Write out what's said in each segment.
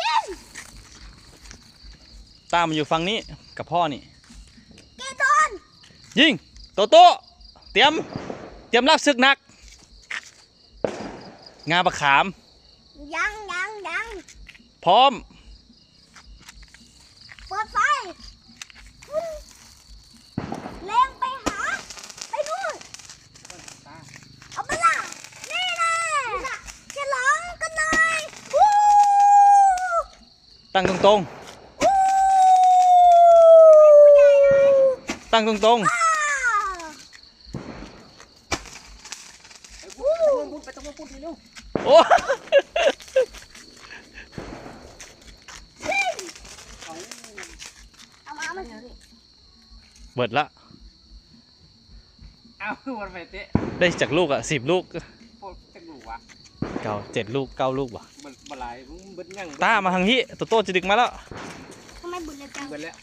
ยิงตามมาอยู่ฝั่งนี้กับพ่อนี่แกโดนยิงโตโต้เตรียม เตรียมรับศึกหนัก งาบะขาม ยังยังยังพร้อม เปิดไฟเล็งไปหา ไปนู่นเอาไปละนี่แหละฉลองกันหน่อยวู้ ตั้งตรง วู้ ๆ ตั้งตรง อ้าว ไปตรงนู้นพูดทีนู้น ๆ โอ้ เอามามาเดี๋ยวนี้เบิดละเอาวันไปเตะได้จากลูกอะสิบลูกพ วกจะดูวะเก้าเจ็ดลูกเก้าลูกว่ะมันบลายมึงเบิดยังตามาทางนี้โตโต้จะดึกมาแล้วทำไมบุญเร็วจังเบิดแล้ว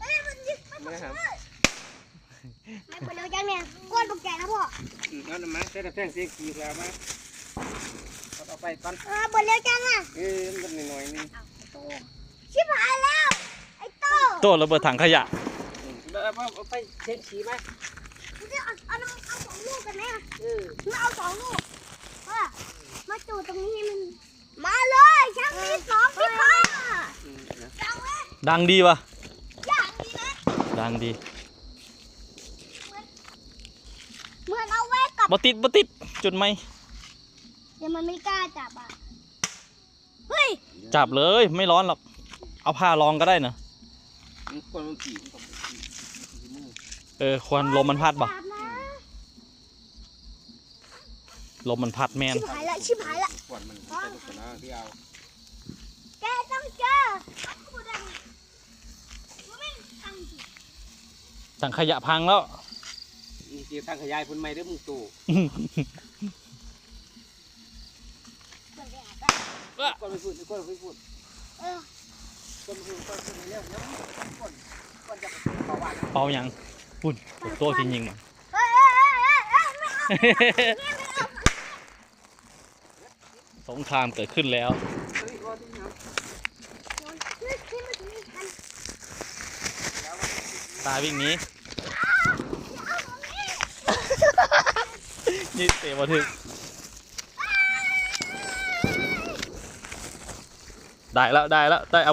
เอ้ยมันยิงมันไม่ครับไม่บุญเร็วจังเนี่ยก้อนตกใจนะพ่อเอาหน่อยมาเส้นแท่งเสียกีแล้วมาเอาไปก่อนเออบุญเร็วจังอะเอ้ยมันหน่อยนึงชิบหายแล้วไอ้โตโต้ระเบิดถังขยะเอาไปเช็ดชีไหมมึงจะเอาเอาน้ำเอาสองลูกกันไหมอะเออมึงเอาสองลูกเออ มาจูดตรงนี้ให้มัน มาเลยช่างมีสองพี่พ่อจังเลยดังดีวะอย่างนี้นะ ดังดีเหมือนเอาไว้กับ บ่ติดบ่ติดจุดไหมเดี๋ยวมันไม่กล้าจับอะ เฮ้ย จับเลยไม่ร้อนหรอก เอาผ้ารองก็ได้นะคนมันขี่มันเออควันลมมันพัดบ่ จับนะ ลมมันพัดแมนชิบหายละชิบหายละขวดมันใส่ลูกนะที่เอาแกต้องเจอกูดังกูไม่ทำสิถังขยะพังแล้วมีเกี่ยวทางขยายพุ่นไม้ด้วยมึงตู่เปิดแบบอะก้อนไปพูดก้อนไปพูดเออก้อนไปพูดก้อนไปพูดเร็วเร็วก้อนก้อนจะเขาว่าเป่ายังปุ่นโต้สิยิงมันเฮ้ยเฮ้ยเฮ้ยเฮ้ยเฮ้ยไม่เอาเนี่ยไม่เอา สงครามเกิดขึ้นแล้วเฮ้ยก้อนที่น้ำขึ้นขึ้นมาถึงนี่ทันตาวิ่งหนี้ นี่เตะมาถึงได้แล้ว ได้แล้ว ได้อาวุธ